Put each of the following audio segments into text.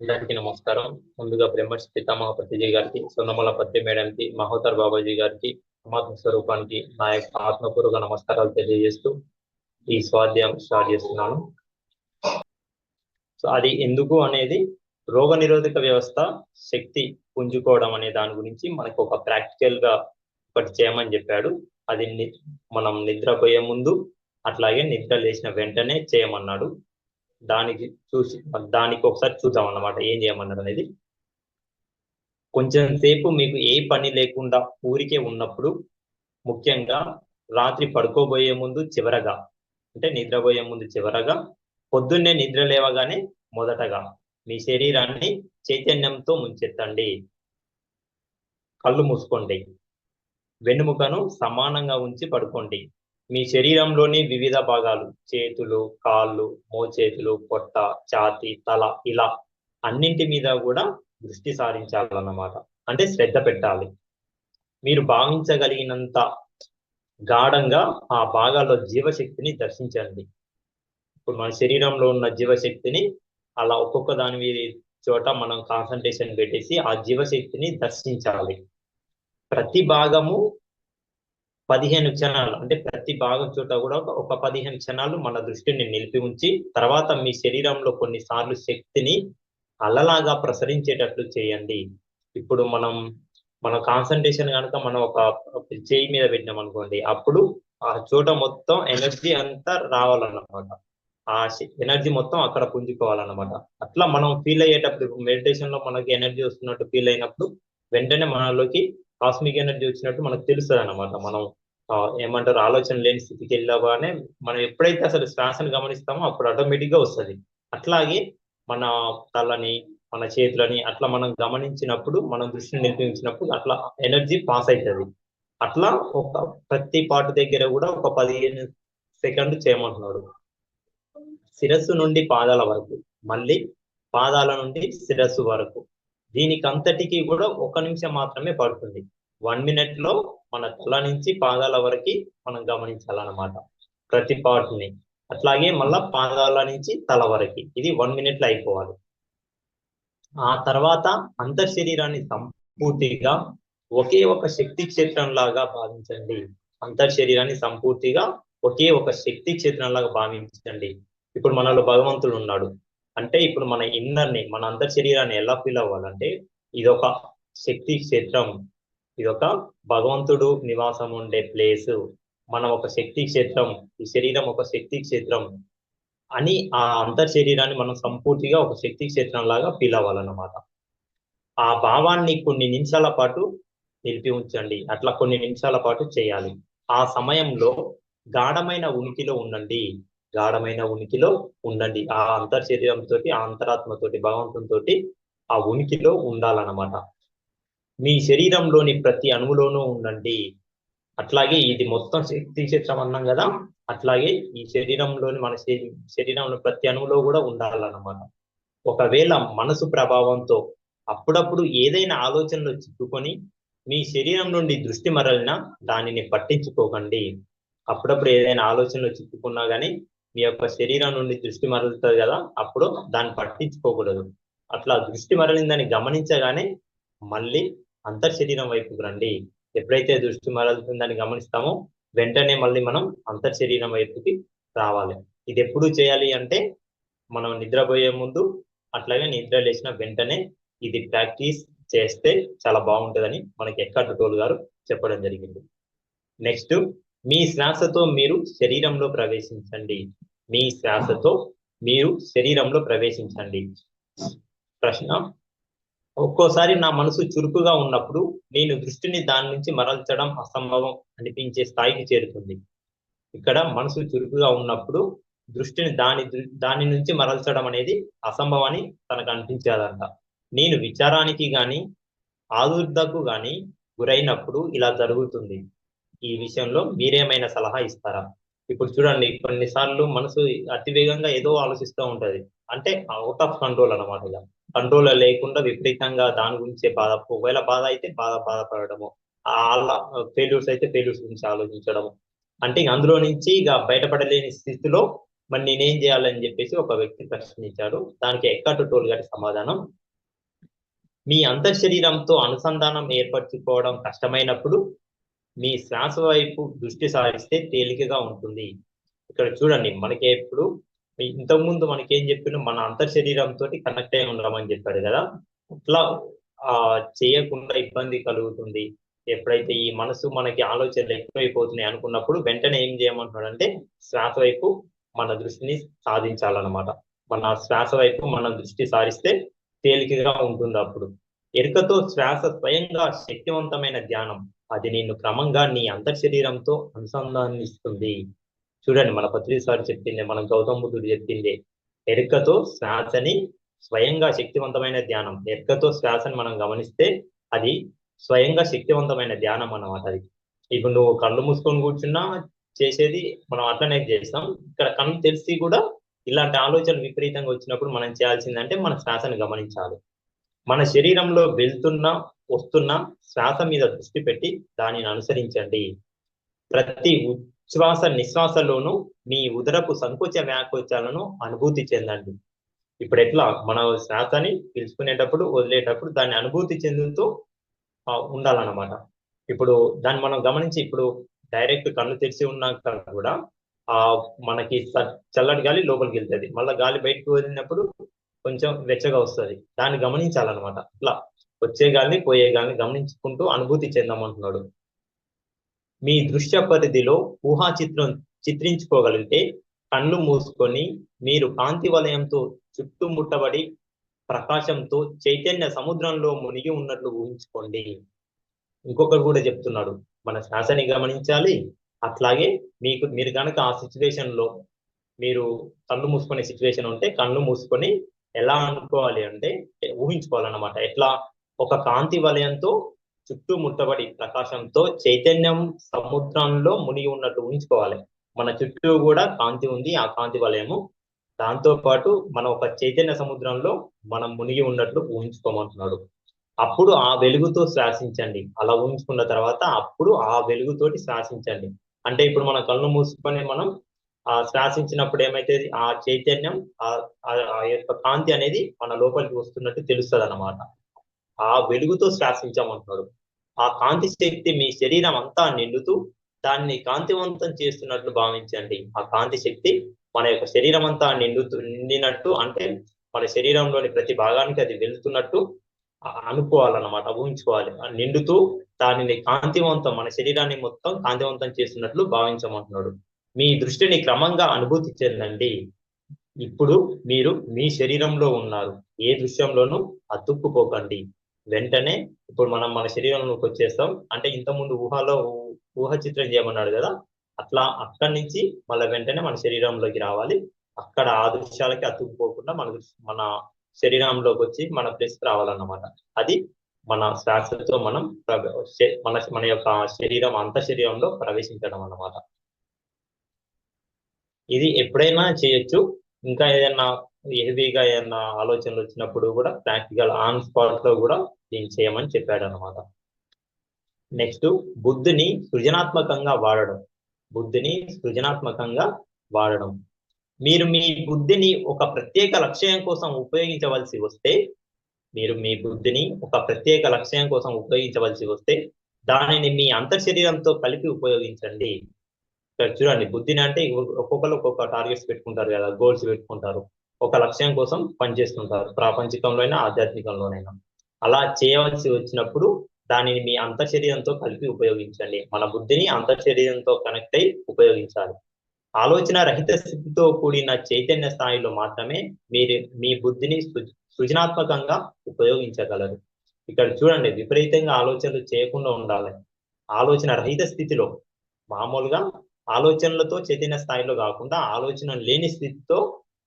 అందరికీ నమస్కారం. ముందుగా బ్రహ్మర్స్ పితామహ పత్రిజీ గారికి సున్నమల పత్రి మేడంకి మహోతర్ బాబాజీ గారికి పరమాత్మ స్వరూపానికి నా యొక్క ఆత్మపూర్వక నమస్కారాలు తెలియజేస్తూ ఈ స్వాధ్యాయం స్టార్ట్ చేస్తున్నాను. సో అది ఎందుకు అనేది రోగ నిరోధక వ్యవస్థ శక్తి పుంజుకోవడం అనే దాని గురించి మనకు ఒక ప్రాక్టికల్గా ఒకటి చేయమని చెప్పాడు. అది మనం నిద్రపోయే ముందు అట్లాగే నిద్ర లేచిన వెంటనే చేయమన్నాడు. దానికి చూసి దానికి ఒకసారి చూద్దాం అన్నమాట ఏం చేయమన్నారు అనేది. కొంచెం సేపు మీకు ఏ పని లేకుండా ఊరికే ఉన్నప్పుడు ముఖ్యంగా రాత్రి పడుకోబోయే ముందు చివరగా అంటే నిద్రపోయే ముందు చివరగా పొద్దున్నే నిద్ర లేవగానే మొదటగా మీ శరీరాన్ని చైతన్యంతో ముంచెత్తండి. కళ్ళు మూసుకోండి. వెన్నుముకను సమానంగా ఉంచి పడుకోండి. మీ శరీరంలోని వివిధ భాగాలు చేతులు కాళ్ళు మోచేతులు పొట్ట ఛాతి తల ఇలా అన్నింటి మీద కూడా దృష్టి సారించాలన్నమాట. అంటే శ్రద్ధ పెట్టాలి. మీరు భావించగలిగినంత గాఢంగా ఆ భాగాల్లో జీవశక్తిని దర్శించండి. ఇప్పుడు మన శరీరంలో ఉన్న జీవశక్తిని అలా ఒక్కొక్క దాని మీద చోట మనం కాన్సన్ట్రేషన్ పెట్టేసి ఆ జీవశక్తిని దర్శించాలి. ప్రతి భాగము పదిహేను క్షణాలు అంటే ప్రతి భాగం చోట కూడా ఒక- పదిహేను క్షణాలు మన దృష్టిని నిలిపి ఉంచి తర్వాత మీ శరీరంలో కొన్నిసార్లు శక్తిని అలలాగా ప్రసరించేటట్లు చేయండి. ఇప్పుడు మనం మన కాన్సన్ట్రేషన్ కనుక మనం ఒక ఒక చేయి మీద పెట్టినాం అనుకోండి అప్పుడు ఆ చోట మొత్తం ఎనర్జీ అంతా రావాలన్నమాట. ఆ ఎనర్జీ మొత్తం అక్కడ పుంజుకోవాలన్నమాట. అట్లా మనం ఫీల్ అయ్యేటప్పుడు మెడిటేషన్లో మనకి ఎనర్జీ వస్తున్నట్టు ఫీల్ అయినప్పుడు వెంటనే మనలోకి కాస్మిక్ ఎనర్జీ వచ్చినట్టు మనకు తెలుస్తుంది అనమాట మనం ఏమంటారు ఆలోచన లేని స్థితికి వెళ్ళగానే మనం ఎప్పుడైతే అసలు శ్వాసను గమనిస్తామో అప్పుడు ఆటోమేటిక్గా వస్తుంది. అట్లాగే మన తలని మన చేతులని అట్లా మనం గమనించినప్పుడు మనం దృష్టిని నిలిపించినప్పుడు అట్లా ఎనర్జీ పాస్ అవుతుంది అట్లా ఒక ప్రతి పాటు దగ్గర కూడా ఒక పదిహేను సెకండ్ చేయమంటున్నాడు శిరస్సు నుండి పాదాల వరకు మళ్ళీ పాదాల నుండి శిరస్సు వరకు. దీనికి అంతటికి కూడా ఒక నిమిషం మాత్రమే పడుతుంది. వన్ మినిట్లో మన తల నుంచి పాదాల వరకు మనం గమనించాలన్నమాట. ప్రతి పార్ట్ని అట్లాగే మళ్ళా పాదాల నుంచి తల వరకు. ఇది వన్ మినిట్లో అయిపోవాలి. ఆ తర్వాత అంతర్ శరీరాన్ని సంపూర్తిగా ఒకే ఒక శక్తి క్షేత్రం లాగా భావించండి. అంతర్ శరీరాన్ని సంపూర్తిగా ఒకే ఒక శక్తి క్షేత్రం లాగా భావించండి. ఇప్పుడు మనలో భగవంతుడు ఉన్నాడు. అంటే ఇప్పుడు మన ఇన్నర్ని మన అంతర్ శరీరాన్ని ఎలా ఫీల్ అవ్వాలంటే ఇది ఒక శక్తి క్షేత్రం. ఇది ఒక భగవంతుడు నివాసం ఉండే ప్లేస్. మనం ఒక శక్తి క్షేత్రం ఈ శరీరం ఒక శక్తి క్షేత్రం అని ఆ అంతర్ శరీరాన్ని మనం సంపూర్తిగా ఒక శక్తి క్షేత్రం లాగా ఫీల్ అవ్వాలన్నమాట ఆ భావాన్ని కొన్ని నిమిషాల పాటు నిలిపి ఉంచండి. అట్లా కొన్ని నిమిషాల పాటు చేయాలి. ఆ సమయంలో గాఢమైన ఉనికిలో ఉండండి. గాఢమైన ఉనికిలో ఉండండి. ఆ అంతర్ శరీరంతో ఆ అంతరాత్మతోటి భగవంతునితోటి ఆ ఉనికిలో ఉండాలన్నమాట. మీ శరీరంలోని ప్రతి అణువులోనూ ఉండండి. అట్లాగే ఇది మొత్తం శక్తి క్షేత్రం అన్నాం కదా. అట్లాగే ఈ శరీరంలోని మన శరీరంలో ప్రతి అణువులో కూడా ఉండాలన్నమాట. ఒకవేళ మనసు ప్రభావంతో అప్పుడప్పుడు ఏదైనా ఆలోచనలు చిక్కుకొని మీ శరీరం నుండి దృష్టి మరలినా దానిని పట్టించుకోకండి. అప్పుడప్పుడు ఏదైనా ఆలోచనలు చిక్కుకున్నా కానీ మీ యొక్క శరీరం నుండి దృష్టి మరలుతుంది కదా అప్పుడు దాన్ని పట్టించుకోకూడదు. అట్లా దృష్టి మరలిందని గమనించగానే మళ్ళీ అంతర్ శరీరం వైపుకు రండి. ఎప్పుడైతే దృష్టి మరలుతుందని గమనిస్తామో వెంటనే మళ్ళీ మనం అంతర్ శరీరం వైపుకి రావాలి. ఇది ఎప్పుడు చేయాలి అంటే మనం నిద్రపోయే ముందు అట్లాగే నిద్ర లేచిన వెంటనే ఇది ప్రాక్టీస్ చేస్తే చాలా బాగుంటుందని మనకి ఎక్కడ టోల్ గారు చెప్పడం జరిగింది. నెక్స్ట్ మీ శ్వాసతో మీరు శరీరంలో ప్రవేశించండి. మీ శ్వాసతో మీరు శరీరంలో ప్రవేశించండి. ప్రశ్న ఒక్కోసారి నా మనసు చురుకుగా ఉన్నప్పుడు నేను దృష్టిని దాని నుంచి మరల్చడం అసంభవం అనిపించే స్థాయికి చేరుతుంది. ఇక్కడ మనసు చురుకుగా ఉన్నప్పుడు దృష్టిని దాని దాని నుంచి మరల్చడం అనేది అసంభవని తనకు అనిపించేదంట. నేను విచారానికి గాని ఆదుర్దకు గాని గురైనప్పుడు ఇలా జరుగుతుంది. ఈ విషయంలో మీరేమైనా సలహా ఇస్తారా? ఇప్పుడు చూడండి కొన్నిసార్లు మనసు అతి వేగంగా ఏదో ఆలోచిస్తూ ఉంటది. అంటే అవుట్ ఆఫ్ కంట్రోల్ అన్నమాట ఇలా. కంట్రోల్ లేకుండా విపరీతంగా దాని గురించే బాధ. ఒకవేళ బాధ అయితే బాధ బాధపడము అలా ఫెయిల్యూర్స్ అయితే ఫెయిల్యూర్స్ గురించి ఆలోచించడము. అంటే అందులో నుంచి ఇక బయటపడలేని స్థితిలో మరి నేనేం చేయాలని చెప్పేసి ఒక వ్యక్తి ప్రశ్నించాడు. దానికి ఎక్కటు టోల్ గారి సమాధానం. మీ అంతఃశరీరంతో అనుసంధానం ఏర్పరచుకోవడం కష్టమైనప్పుడు మీ శ్వాస వైపు దృష్టి సారిస్తే తేలికగా ఉంటుంది. ఇక్కడ చూడండి మనకి ఎప్పుడు ఇంతకుముందు మనకి ఏం చెప్పిన మన అంతర్ శరీరంతో కనెక్ట్ అయి ఉండమని చెప్పాడు కదా. అట్లా ఆ చేయకుండా ఇబ్బంది కలుగుతుంది. ఎప్పుడైతే ఈ మనసు మనకి ఆలోచనలు ఎక్కువైపోతున్నాయి అనుకున్నప్పుడు వెంటనే ఏం చేయమంటున్నాడంటే శ్వాస వైపు మన దృష్టిని సాధించాలన్నమాట. మన శ్వాస వైపు మన దృష్టి సారిస్తే తేలికగా ఉంటుంది అప్పుడు. ఎరుకతో శ్వాస స్వయంగా శక్తివంతమైన ధ్యానం అది నిన్ను క్రమంగా నీ అంతర్ శరీరంతో అనుసంధానిస్తుంది. చూడండి మన పత్రి సార్ చెప్పింది మన గౌతమ బుద్ధుడు చెప్పింది. ఎరుకతో శ్వాసని స్వయంగా శక్తివంతమైన ధ్యానం. ఎరుకతో శ్వాసని మనం గమనిస్తే అది స్వయంగా శక్తివంతమైన ధ్యానం అన్నమాట అది. ఇప్పుడు నువ్వు కళ్ళు మూసుకొని కూర్చున్నా చేసేది మనం అట్లనే చేస్తాం. ఇక్కడ కళ్ళు తెలిసి కూడా ఇలాంటి ఆలోచనలు విపరీతంగా వచ్చినప్పుడు మనం చేయాల్సిందంటే మన శ్వాసను గమనించాలి. మన శరీరంలో వెళ్తున్న వస్తున్న శ్వాస మీద దృష్టి పెట్టి దానిని అనుసరించండి. ప్రతి శ్వాస నిశ్వాసలోనూ మీ ఉదరపు సంకోచ వ్యాకోచాలను అనుభూతి చెందండి. ఇప్పుడు ఎట్లా? మన శ్వాసని పిలుచుకునేటప్పుడు వదిలేటప్పుడు దాన్ని అనుభూతి చెందుతూ ఉండాలన్నమాట. ఇప్పుడు దాన్ని మనం గమనించి ఇప్పుడు డైరెక్ట్ కన్ను తెరిచి ఉన్నాక కూడా ఆ మనకి చల్లటి గాలి లోపలికి వెళ్తుంది. మళ్ళీ గాలి బయటకు వదిలినప్పుడు కొంచెం వెచ్చగా వస్తుంది. దాన్ని గమనించాలన్నమాట. ఇట్లా వచ్చే గాలిని పోయే గాలిని గమనించుకుంటూ అనుభూతి చెందామంటున్నాడు. మీ దృశ్య పరిధిలో ఊహా చిత్రం చిత్రించుకోగలిగితే కళ్ళు మూసుకొని మీరు కాంతి వలయంతో చుట్టుముట్టబడి ప్రకాశంతో చైతన్య సముద్రంలో మునిగి ఉన్నట్లు ఊహించుకోండి. ఇంకొకరు కూడా చెప్తున్నాడు మన శ్వాసని గమనించాలి అట్లాగే మీకు మీరు కనుక ఆ సిచ్యువేషన్లో మీరు కళ్ళు మూసుకునే సిచ్యువేషన్ ఉంటే కళ్ళు మూసుకొని ఎలా అనుకోవాలి అంటే ఊహించుకోవాలన్నమాట. ఎట్లా? ఒక కాంతి వలయంతో చుట్టూ ముట్టబడి ప్రకాశంతో చైతన్యం సముద్రంలో మునిగి ఉన్నట్టు ఊహించుకోవాలి. మన చుట్టూ కూడా కాంతి ఉంది ఆ కాంతి వలయము. దాంతో పాటు మనం ఒక చైతన్య సముద్రంలో మనం మునిగి ఉన్నట్లు ఊహించుకోమంటున్నాడు. అప్పుడు ఆ వెలుగుతో శ్వాసించండి. అలా ఊహించుకున్న తర్వాత అప్పుడు ఆ వెలుగుతోటి శ్వాసించండి. అంటే ఇప్పుడు మన కళ్ళు మూసుకొని మనం ఆ శ్వాసించినప్పుడు ఏమైతే ఆ చైతన్యం ఆ యొక్క కాంతి అనేది మన లోపలికి వస్తున్నట్టు తెలుస్తుంది అన్నమాట ఆ వెలుగుతో శ్వాసించామంటున్నాడు ఆ కాంతి శక్తి మీ శరీరం అంతా నిండుతూ దాన్ని కాంతివంతం చేస్తున్నట్లు భావించండి. ఆ కాంతి శక్తి మన యొక్క శరీరం అంతా నిండుతూ నిండినట్టు అంటే మన శరీరంలోని ప్రతి భాగానికి అది వెళుతున్నట్టు అనుకోవాలన్నమాట ఊహించుకోవాలి. నిండుతూ దానిని కాంతివంతం మన శరీరాన్ని మొత్తం కాంతివంతం చేస్తున్నట్లు భావించమంటున్నాడు. మీ దృష్టిని క్రమంగా అనుభూతి చెందండి. ఇప్పుడు మీరు మీ శరీరంలో ఉన్నారు. ఏ దృశ్యంలోనూ అతుక్కుపోకండి. వెంటనే ఇప్పుడు మనం మన శరీరంలోకి వచ్చేస్తాం. అంటే ఇంతకుముందు ఊహలో ఊహ చిత్రం చేయమన్నాడు కదా అట్లా అక్కడి నుంచి మళ్ళీ వెంటనే మన శరీరంలోకి రావాలి. అక్కడ ఆ దృశ్యాలకి అతుక్కుపోకుండా మన మన శరీరంలోకి వచ్చి మన ప్లేస్ రావాలన్నమాట. అది మన శ్వాసతో మనం మన మన యొక్క శరీరం అంత శరీరంలో ప్రవేశించడం అన్నమాట. ఇది ఎప్పుడైనా చేయొచ్చు. ఇంకా ఏదైనా హెవీగా ఏదైనా ఆలోచనలు వచ్చినప్పుడు కూడా ప్రాక్టికల్ ఆన్ స్పాట్లో కూడా దీన్ని చేయమని చెప్పాడు అనమాట నెక్స్ట్ బుద్ధిని సృజనాత్మకంగా వాడడం. బుద్ధిని సృజనాత్మకంగా వాడడం. మీరు మీ బుద్ధిని ఒక ప్రత్యేక లక్ష్యం కోసం ఉపయోగించవలసి వస్తే మీరు మీ బుద్ధిని ఒక ప్రత్యేక లక్ష్యం కోసం ఉపయోగించవలసి వస్తే దానిని మీ అంతర్శరీరంతో కలిపి ఉపయోగించండి. ఇక్కడ చూడండి బుద్ధిని అంటే ఒక్కొక్కరు ఒక్కొక్క టార్గెట్స్ పెట్టుకుంటారు కదా గోల్స్ పెట్టుకుంటారు. ఒక లక్ష్యం కోసం పనిచేస్తుంటారు ప్రాపంచికంలోనైనా ఆధ్యాత్మికంలోనైనా. అలా చేయవలసి వచ్చినప్పుడు దానిని మీ అంతఃశరీరంతో కలిపి ఉపయోగించండి. మన బుద్ధిని అంతఃశరీరంతో కనెక్ట్ అయి ఉపయోగించాలి. ఆలోచన రహిత స్థితితో కూడిన చైతన్య స్థాయిలో మాత్రమే మీరు మీ బుద్ధిని సృజనాత్మకంగా ఉపయోగించగలరు. ఇక్కడ చూడండి విపరీతంగా ఆలోచనలు చేయకుండా ఉండాలి. ఆలోచన రహిత స్థితిలో మామూలుగా ఆలోచనలతో చైతన్య స్థాయిలో కాకుండా ఆలోచన లేని స్థితితో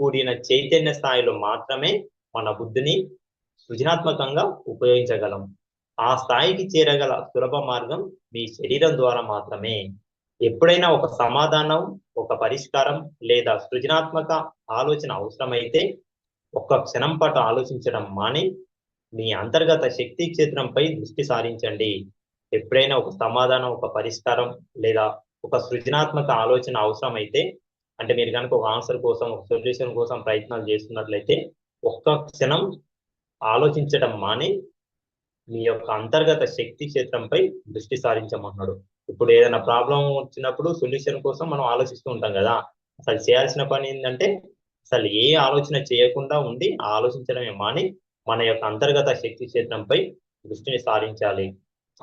కూడిన చైతన్య స్థాయిలో మాత్రమే మన బుద్ధిని సృజనాత్మకంగా ఉపయోగించగలం. ఆ స్థాయికి చేరగల సులభ మార్గం మీ శరీరం ద్వారా మాత్రమే. ఎప్పుడైనా ఒక సమాధానం ఒక పరిష్కారం లేదా సృజనాత్మక ఆలోచన అవసరమైతే ఒక్క క్షణం పాటు ఆలోచించడం మాని. మీ అంతర్గత శక్తి క్షేత్రంపై దృష్టి సారించండి. ఎప్పుడైనా ఒక సమాధానం ఒక పరిష్కారం లేదా ఒక సృజనాత్మక ఆలోచన అవసరమైతే అంటే మీరు కనుక ఒక ఆన్సర్ కోసం ఒక సొల్యూషన్ కోసం ప్రయత్నాలు చేస్తున్నట్లయితే ఒక్క క్షణం ఆలోచించడం మాని మీ యొక్క అంతర్గత శక్తి క్షేత్రంపై దృష్టి సారించమన్నాడు. ఇప్పుడు ఏదైనా ప్రాబ్లం వచ్చినప్పుడు సొల్యూషన్ కోసం మనం ఆలోచిస్తూ ఉంటాం కదా. అసలు చేయాల్సిన పని ఏంటంటే అసలు ఏ ఆలోచన చేయకుండా ఉండి ఆలోచించడమే మాని మన యొక్క అంతర్గత శక్తి క్షేత్రంపై దృష్టిని సారించాలి.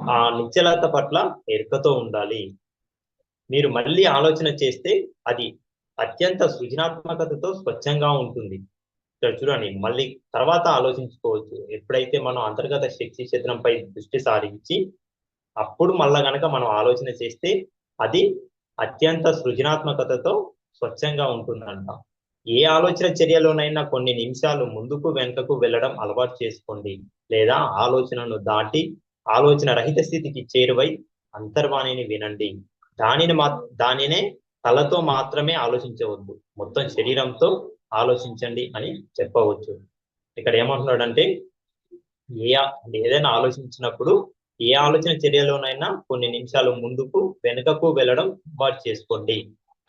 ఆ నిశ్చలత పట్ల ఎరుకతో ఉండాలి. మీరు మళ్ళీ ఆలోచన చేస్తే అది అత్యంత సృజనాత్మకతతో స్వచ్ఛంగా ఉంటుంది. చూడండి మళ్ళీ తర్వాత ఆలోచించుకోవచ్చు. ఎప్పుడైతే మనం అంతర్గత శక్తి క్షేత్రంపై దృష్టి సారించి అప్పుడు మళ్ళా కనుక మనం ఆలోచన చేస్తే అది అత్యంత సృజనాత్మకతతో స్వచ్ఛంగా ఉంటుందంట. ఏ ఆలోచన చర్యలోనైనా కొన్ని నిమిషాలు ముందుకు వెనుకకు వెళ్ళడం అలవాటు చేసుకోండి. లేదా ఆలోచనను దాటి ఆలోచన రహిత స్థితికి చేరువై అంతర్వాణిని వినండి. దానిని మా దానినే తలతో మాత్రమే ఆలోచించవద్దు. మొత్తం శరీరంతో ఆలోచించండి అని చెప్పవచ్చు. ఇక్కడ ఏమంటున్నాడంటే ఏ ఏదైనా ఆలోచించినప్పుడు ఏ ఆలోచన చర్యలోనైనా కొన్ని నిమిషాలు ముందుకు వెనుకకు వెళ్ళడం వాటి చేసుకోండి.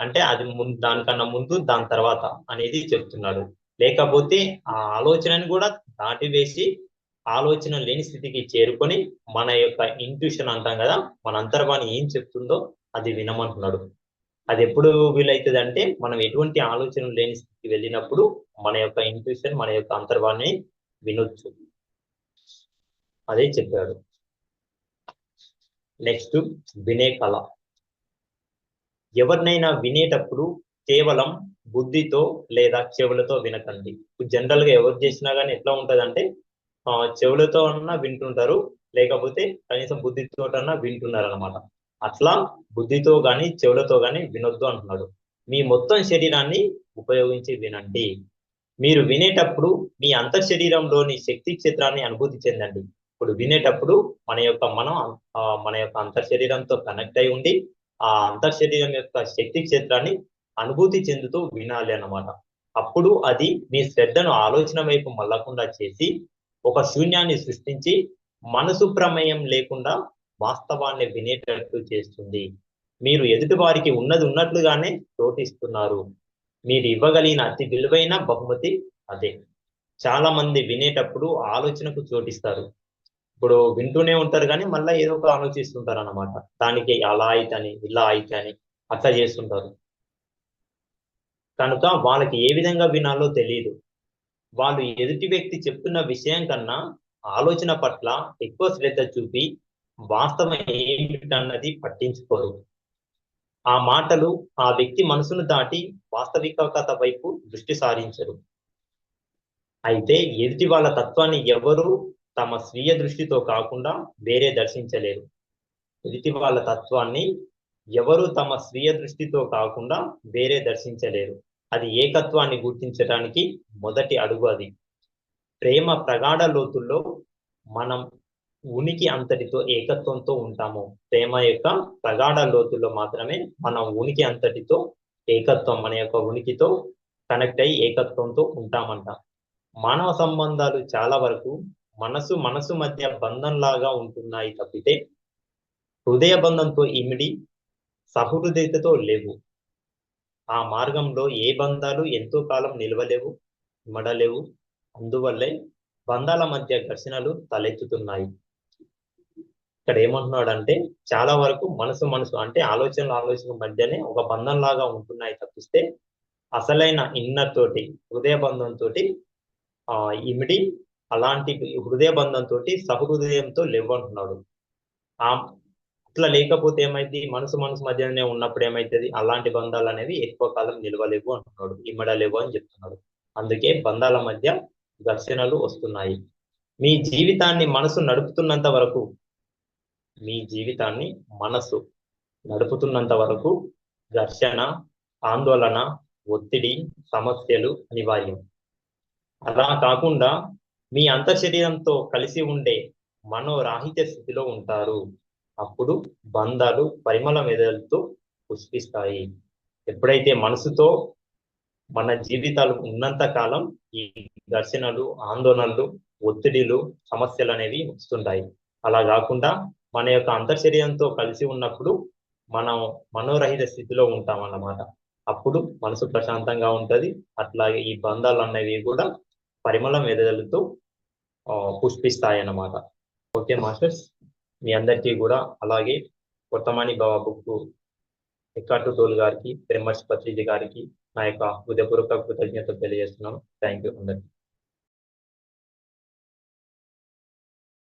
అంటే అది ముందు దానికన్నా ముందు దాని తర్వాత అనేది చెప్తున్నాడు. లేకపోతే ఆ ఆలోచనని కూడా దాటివేసి ఆలోచన లేని స్థితికి చేరుకొని మన యొక్క ఇంట్యూషన్ అంటాం కదా మన అంతర్వాణి ఏం చెప్తుందో అది వినమంటున్నాడు. అది ఎప్పుడు వీలవుతుంది అంటే మనం ఎటువంటి ఆలోచన లేని స్థితికి వెళ్ళినప్పుడు మన యొక్క ఇంట్యూషన్ మన యొక్క అంతర్వాణి వినొచ్చు. అదే చెప్పాడు నెక్స్ట్ వినే కళ. ఎవరినైనా వినేటప్పుడు కేవలం బుద్ధితో లేదా చెవులతో వినకండి. జనరల్గా ఎవరు చేసినా కానీ ఎట్లా ఉంటదంటే చెవులతో అన్నా వింటుంటారు లేకపోతే కనీసం బుద్ధితో అన్నా వింటున్నారు అనమాట అట్లా బుద్ధితో గాని చెవులతో గాని వినొద్దు అంటున్నాడు. మీ మొత్తం శరీరాన్ని ఉపయోగించి వినండి. మీరు వినేటప్పుడు మీ అంతర్ శరీరంలోని శక్తి క్షేత్రాన్ని అనుభూతి చెందండి. ఇప్పుడు వినేటప్పుడు మన యొక్క మనం మన యొక్క అంతర్ శరీరంతో కనెక్ట్ అయి ఉండి ఆ అంతర్ శరీరం యొక్క శక్తి క్షేత్రాన్ని అనుభూతి చెందుతూ వినాలి అన్నమాట. అప్పుడు అది మీ శ్రద్ధను ఆలోచన వైపు మళ్ళకుండా చేసి ఒక శూన్యాన్ని సృష్టించి మనసు ప్రమేయం లేకుండా వాస్తవాన్ని వినేటట్టు చేస్తుంది. మీరు ఎదుటి వారికి ఉన్నది ఉన్నట్లుగానే చోటిస్తున్నారు. మీరు ఇవ్వగలిగిన అతి విలువైన బహుమతి అదే. చాలా మంది వినేటప్పుడు ఆలోచనకు చోటిస్తారు. ఇప్పుడు వింటూనే ఉంటారు కానీ మళ్ళీ ఏదో ఒక ఆలోచిస్తుంటారు అనమాట దానికి అలా అయితని ఇలా అయితని అట్లా చేస్తుంటారు. కనుక వాళ్ళకి ఏ విధంగా వినాలో తెలియదు వాళ్ళు ఎదుటి వ్యక్తి చెప్తున్న విషయం కన్నా ఆలోచన పట్ల ఎక్కువ శ్రద్ధ చూపి వాస్తవం ఏమిటన్నది పట్టించుకోరు. ఆ మాటలు ఆ వ్యక్తి మనసును దాటి వాస్తవికత వైపు దృష్టి సారించరు. అయితే ఎదుటి వాళ్ళ తత్వాన్ని ఎవరు తమ స్వీయ దృష్టితో కాకుండా వేరే దర్శించలేరు. ఎదుటి వాళ్ళ తత్వాన్ని ఎవరు తమ స్వీయ దృష్టితో కాకుండా వేరే దర్శించలేరు. అది ఏకత్వాన్ని గుర్తించడానికి మొదటి అడుగు అది. ప్రేమ ప్రగాఢ లోతుల్లో మనం ఉనికి అంతటితో ఏకత్వంతో ఉంటాము. ప్రేమ యొక్క ప్రగాఢ లోతుల్లో మాత్రమే మనం ఉనికి అంతటితో ఏకత్వం మన యొక్క ఉనికితో కనెక్ట్ అయ్యి ఏకత్వంతో ఉంటామంట. మానవ సంబంధాలు చాలా వరకు మనసు మనసు మధ్య బంధంలాగా ఉంటున్నాయి తప్పితే హృదయ బంధంతో ఇమిడి సహృదయతతో లేవు. ఆ మార్గంలో ఏ బంధాలు ఎంతో కాలం నిలవలేవు ఇమడలేవు. అందువల్లే బంధాల మధ్య ఘర్షణలు తలెత్తుతున్నాయి. ఇక్కడ ఏమంటున్నాడంటే చాలా వరకు మనసు మనసు అంటే ఆలోచనలు ఆలోచన మధ్యనే ఒక బంధం లాగా ఉంటున్నాయి తప్పిస్తే అసలైన ఇన్నర్ తోటి హృదయ బంధంతో ఆ ఇమిడి అలాంటి హృదయ బంధంతో సహృదయంతో లేవంటున్నాడు. ఆ అట్లా లేకపోతే ఏమైంది మనసు మనసు మధ్యనే ఉన్నప్పుడు ఏమైతుంది? అలాంటి బంధాలు అనేవి ఎక్కువ కాలం నిలవలేవు అంటున్నాడు. ఇమ్మడలేవు అని చెప్తున్నాడు. అందుకే బంధాల మధ్య ఘర్షణలు వస్తున్నాయి. మీ జీవితాన్ని మనసు నడుపుతున్నంత వరకు మీ జీవితాన్ని మనసు నడుపుతున్నంత వరకు ఘర్షణ ఆందోళన ఒత్తిడి సమస్యలు అనివార్యం. అలా కాకుండా మీ అంతఃశరీరంతో కలిసి ఉండే మనోరాహిత్య స్థితిలో ఉంటారు. అప్పుడు బంధాలు పరిమళ మెదలతో పుష్పిస్తాయి. ఎప్పుడైతే మనసుతో మన జీవితాలు ఉన్నంత కాలం ఈ ఘర్షణలు ఆందోళనలు ఒత్తిడిలు సమస్యలు అనేవి వస్తుంటాయి. అలా కాకుండా మన యొక్క అంతర్శరీరంతో కలిసి ఉన్నప్పుడు మనం మనోరహిత స్థితిలో ఉంటాం అన్నమాట అప్పుడు మనసు ప్రశాంతంగా ఉంటది. అట్లాగే ఈ బంధాలు అనేవి కూడా పరిమళం ఎదగలుతూ ఆ, పుష్పిస్తాయి అన్నమాట ఓకే మాస్టర్స్. మీ అందరికీ కూడా అలాగే వర్తమాని బాబా బుక్ ఎక్కాటు టోల్ గారికి ప్రేమర్స్ పత్రిజీ గారికి నా యొక్క హృదయపూర్వక కృతజ్ఞతలు తెలియజేస్తున్నాను. థ్యాంక్ యూ అందరికీ.